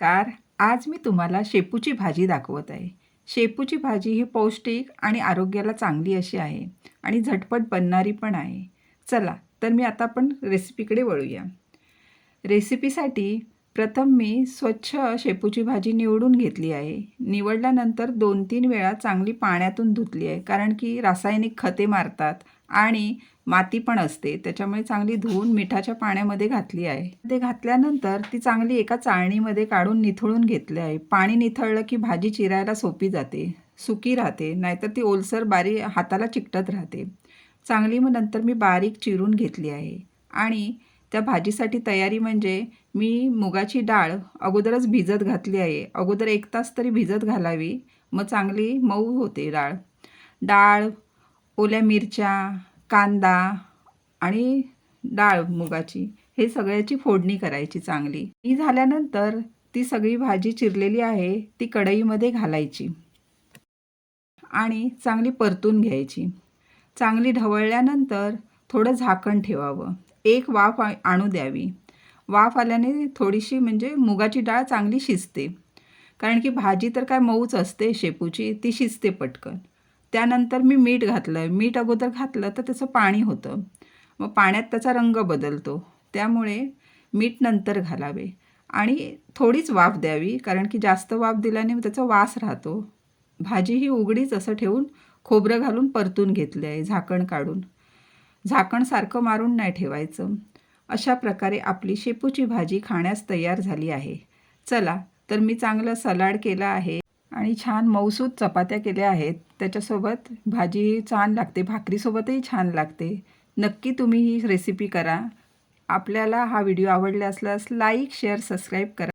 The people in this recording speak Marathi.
कार आज मी तुम्हाला शेपूची भाजी दाखवत आहे. शेपूची भाजी ही पौष्टिक आणि आरोग्याला चांगली अशी आहे आणि झटपट बनणारी पण आहे. चला तर मी आता आपण रेसिपीकडे वळूया. रेसिपीसाठी प्रथम मी स्वच्छ शेपूची भाजी निवडून घेतली आहे. निवडल्यानंतर दोन तीन वेळा चांगली पाण्यातून धुतली आहे कारण की रासायनिक खते मारतात आणि माती पण असते. त्याच्यामुळे चांगली धुवून मिठाच्या पाण्यामध्ये घातली आहे. ते घातल्यानंतर ती चांगली एका चाळणीमध्ये काढून निथळून घेतली आहे. पाणी निथळलं की भाजी चिरायला सोपी जाते. सुकी राहते. नाहीतर ती ओलसर बारी हाताला चिकटत राहते. चांगली मग नंतर मी बारीक चिरून घेतली आहे. आणि त्या भाजीसाठी तयारी म्हणजे मी मुगाची डाळ अगोदरच भिजत घातली आहे. अगोदर एक तास तरी भिजत घालावी. मग चांगली मऊ होते डाळ. डाळ ओल्या मिरच्या कांदा आणि डाळ मुगाची हे सगळ्याची फोडणी करायची चांगली. ही झाल्यानंतर ती सगळी भाजी चिरलेली आहे ती कढईमध्ये घालायची आणि चांगली परतून घ्यायची. चांगली ढवळल्यानंतर थोडं झाकण ठेवावं. एक वाफ आणू द्यावी. वाफ आल्याने थोडीशी म्हणजे मुगाची डाळ चांगली शिजते. कारण की भाजी तर काय मऊच असते शेपूची ती शिजते पटकन. त्यानंतर मी मीठ घातलं मीठ अगोदर घातलं तर त्याचं पाणी होतं. मग पाण्यात त्याचा रंग बदलतो. त्यामुळे मीठ नंतर घालावे. आणि थोडीच वाफ द्यावी कारण की जास्त वाफ दिल्याने त्याचा वास राहतो. भाजी ही उघडीच असं ठेवून खोबरं घालून परतून घेतले आहे झाकण काढून. झाकण सारखं मारून नाही ठेवायचं. अशा प्रकारे आपली शेपूची भाजी खाण्यास तयार झाली आहे. चला तर मी चांगलं सलाड केला आहे. आणि छान मऊसूत चपात्या केल्या आहेत. त्याच्यासोबत भाजी छान लागते भाकरीसोबतही छान लागते. नक्की तुम्ही ही रेसिपी करा. आपल्याला हा व्हिडिओ आवडला असल्यास लाईक शेअर सबस्क्राईब करा.